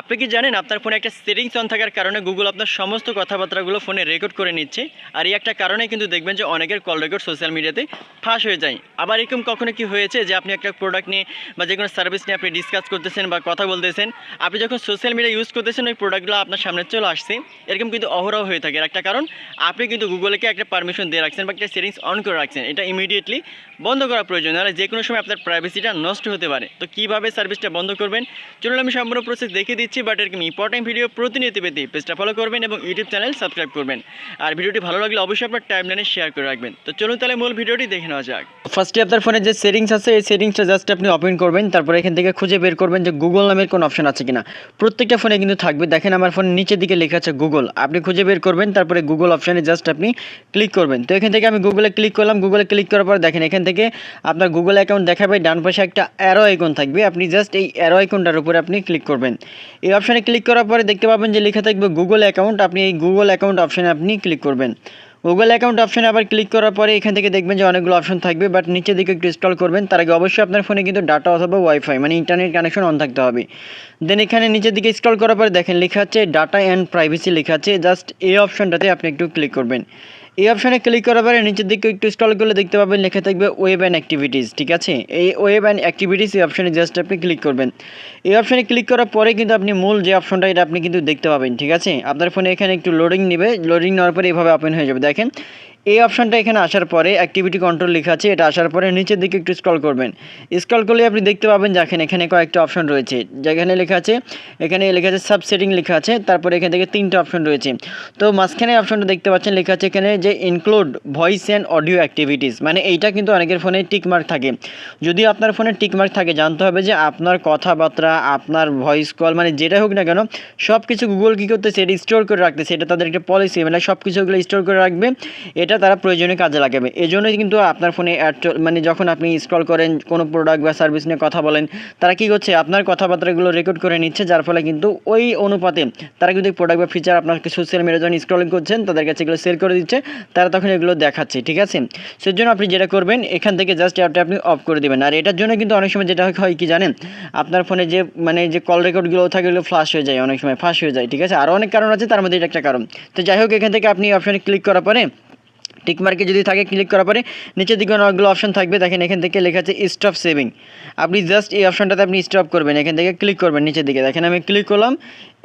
আপনি কি জানেন আপনার ফোনে একটা সেটিংস অন থাকার কারণে গুগল আপনার সমস্ত কথাবার্তাগুলো ফোনে রেকর্ড করে নিচ্ছে? আর এই একটা কারণে কিন্তু দেখবেন যে অনেকের কল রেকর্ড সোশ্যাল মিডিয়াতে ফাঁস হয়ে যায়। আবার এরকম কখনো কি হয়েছে যে আপনি একটা প্রোডাক্ট নিয়ে বা যে কোনো সার্ভিস নিয়ে আপনি ডিসকাস করতেছেন বা কথা বলতেছেন, আপনি যখন সোশ্যাল মিডিয়া ইউজ করতেছেন, ওই প্রোডাক্টগুলো আপনার সামনে চলে আসছে, এরকম কিন্তু অহরহ হয়ে থাকে। একটা কারণ, আপনি কিন্তু গুগলকে একটা পারমিশন দিয়ে রাখছেন বা একটা সেটিংস অন করে রাখছেন। এটা ইমিডিয়েটলি বন্ধ করা প্রয়োজন, নাহলে যে কোনো সময় আপনার প্রাইভেসিটা নষ্ট হতে পারে। তো কীভাবে সার্ভিসটা বন্ধ করবেন? চলুন আমি সম্পূর্ণ প্রসেস দেখিয়ে দিচ্ছি বাট এরকম ইম্পর্টেন্ট ভিডিও প্রতিনিয়ত পেতে পেজটা ফলো করবেন এবং ইউটিউব চ্যানেল সাবস্ক্রাইব করবেন। আর ভিডিওটি ভালো লাগলে অবশ্যই আপনার টাইম লাইনে শেয়ার করে রাখবেন। তো চলুন তাহলে মূল ভিডিওটি দেখে নেওয়া যাক। ফার্স্টে আপনার ফোনে যে সেটিংস আছে, এই সেটিংসটা জাস্ট আপনি ওপেন করবেন, তারপর এখান থেকে খুঁজে বের করবেন যে গুগল নামের কোনো অপশন আছে কিনা। প্রত্যেকটা ফোনে কিন্তু থাকবে। দেখেন আমার ফোন নিচের দিকে লেখা আছে গুগল আপনি খুঁজে বের করবেন, তারপরে গুগল অপশানে জাস্ট আপনি ক্লিক করবেন। তো এখান থেকে আমি গুগলে ক্লিক করলাম। গুগলে ক্লিক করার পর দেখেন, এখান থেকে আপনার গুগল অ্যাকাউন্ট দেখাবে। ডান পাশে একটা অ্যারো আইকন থাকবে। আপনি জাস্ট এই অ্যারো আইকনটার উপরে আপনি ক্লিক করবেন। এই অপশানে ক্লিক করার পরে দেখতে পাবেন যে লেখা থাকবে গুগল অ্যাকাউন্ট আপনি এই গুগল অ্যাকাউন্ট অপশানে আপনি ক্লিক করবেন। গুগল অ্যাকাউন্ট অপশানে আবার ক্লিক করার পরে এখান থেকে দেখবেন যে অনেকগুলো অপশন থাকবে বাট নিচের দিকে একটু ইনস্টল করবেন, তার আগে অবশ্যই আপনার ফোনে কিন্তু ডাটা অথবা ওয়াইফাই মানে ইন্টারনেট কানেকশন অন থাকতে হবে। দেন এখানে নিচের দিকে স্ক্রল করার পরে দেখেন, লেখা আছে ডাটা অ্যান্ড প্রাইভেসি লেখা আছে। জাস্ট এই অপশনটাতে আপনি একটু ক্লিক করবেন। এই অপশানে ক্লিক করার পরে নিচের দিকে একটু স্টল করলে দেখতে পাবেন লেখা থাকবে ওয়েব অ্যান্ড অ্যাক্টিভিটিস ঠিক আছে? এই ওয়েব অ্যান্ড অ্যাক্টিভিটিস এই অপশানে জাস্ট আপনি ক্লিক করবেন। এই অপশানে ক্লিক করার পরে কিন্তু আপনি মূল যে অপশনটা, এটা আপনি কিন্তু দেখতে পাবেন, ঠিক আছে? আপনার ফোনে এখানে একটু লোডিং নেবে লোডিং নেওয়ার পরে এইভাবে ওপেন হয়ে যাবে। দেখেন এই অপশনটা এখানে আসার পরে অ্যাক্টিভিটি কন্ট্রোল লেখা আছে, এটা আসার পরে নিচের দিকে একটু স্ক্রল করবেন। স্ক্রল করলে আপনি দেখতে পাবেন দেখেন এখানে কয়েকটা অপশন রয়েছে। যেখানে লেখা আছে এখানে লেখা আছে সাব সেটিং লেখা আছে, তারপরে এখান থেকে তিনটা অপশন রয়েছে। তো মাঝখানে অপশনটা দেখতে পাচ্ছেন, লেখা আছে এখানে যে include voice and audio activities মানে এইটা কিন্তু অনেকের ফোনে টিকমার্ক থাকে। যদি আপনার ফোনে টিকমার্ক থাকে, জানতে হবে যে আপনার কথাবার্তা, আপনার ভয়েস কল মানে যেটা হোক না কেন সব কিছু গুগল কী করতেছে? এটা স্টোর করে রাখতেছে। এটা তাদের একটা পলিসি মানে সব কিছু স্টোর করে রাখবে। এটা তারা প্রয়োজনীয় কাজে লাগাবে। এই জন্যই কিন্তু আপনার ফোনে অ্যাড মানে যখন আপনি স্ক্রল করেন, কোনো প্রোডাক্ট বা সার্ভিস নিয়ে কথা বলেন, তারা কি করছে, আপনার কথাবার্তাগুলো রেকর্ড করে নিচ্ছে, যার ফলে কিন্তু ওই অনুপাতে তারা কিন্তু প্রোডাক্ট বা ফিচার আপনাকে সোশ্যাল মিডিয়া যখন স্ক্রলিং করছেন, তাদের কাছে এগুলো সেল করে দিচ্ছে, তারা তখন এগুলো দেখাচ্ছে, ঠিক আছে? সেই জন্য আপনি যেটা করবেন, এখান থেকে জাস্ট অ্যাপটা আপনি অফ করে দেবেন। আর এটার জন্য কিন্তু অনেক সময় যেটা হয় কি জানেন, আপনার ফোনে যে মানে যে কল রেকর্ডগুলো থাকে এগুলো ফ্লাশ হয়ে যায়, অনেক সময় ফাঁস হয়ে যায়, ঠিক আছে? আরও অনেক কারণ আছে, তার মধ্যে এটা একটা কারণ। তো যাই হোক, এখান থেকে আপনি অপশানে ক্লিক করার পরে টিক মার্কে যদি থাকে ক্লিক করার পরে নিচের দিকে অনেকগুলো অপশন থাকবে। দেখেন এখান থেকে লেখা আছে স্টপ সেভিং আপনি জাস্ট এই অপশনটাতে আপনি স্টপ করবেন, এখান থেকে ক্লিক করবেন নিচের দিকে। দেখেন আমি ক্লিক করলাম,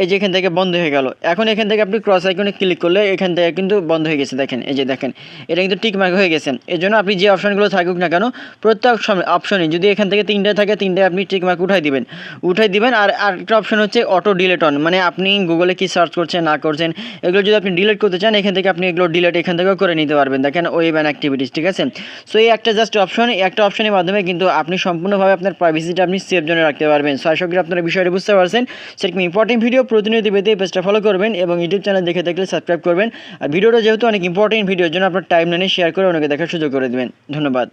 এই যে এখান থেকে বন্ধ হয়ে গেল। এখন এখান থেকে আপনি ক্রস আইকনে ক্লিক করলে এখান থেকে কিন্তু বন্ধ হয়ে গেছে। দেখেন, এই যে দেখেন, এটা কিন্তু টিক মার্ক হয়ে গেছে। এই জন্য আপনি যে অপশনগুলো থাকুক না কেন, প্রত্যেক অপশনে যদি এখান থেকে তিনটে থাকে তিনটে আপনি টিকমার্ক উঠাই দিবেন। উঠাই দিবেন, আর আরেকটা অপশন হচ্ছে অটো ডিলেট অন মানে আপনি গুগলে কি সার্চ করছেন, না করছেন, এগুলো যদি আপনি ডিলেট করতে চান, এখান থেকে আপনি এগুলো ডিলেট এখান থেকেও করে নিতে পারবেন। দেখেন ওয়েব অ্যান্ড অ্যাক্টিভিটিস ঠিক আছে? সো এই একটা জাস্ট অপশন একটা অপশনের মাধ্যমে কিন্তু আপনি সম্পূর্ণভাবে আপনার প্রাইভেসিটা আপনি সেফ জন্য রাখতে পারবেন। সো আশা করি আপনারা বিষয়টি বুঝতে পারছেন। সেরকম ইম্পর্টেন্ট ভিডিও প্রতিনিয়ত পেতে পেজটা ফলো করবেন এবং ইউটিউব চ্যানেল দেখে দেখলে সাবস্ক্রাইব করবেন। আর ভিডিওটা যেহেতু অনেক ইম্পর্টেন্ট ভিডিওর জন্য আপনার টাইম লাইনে শেয়ার করে অনেকে দেখার সুযোগ করে দেবেন। ধন্যবাদ।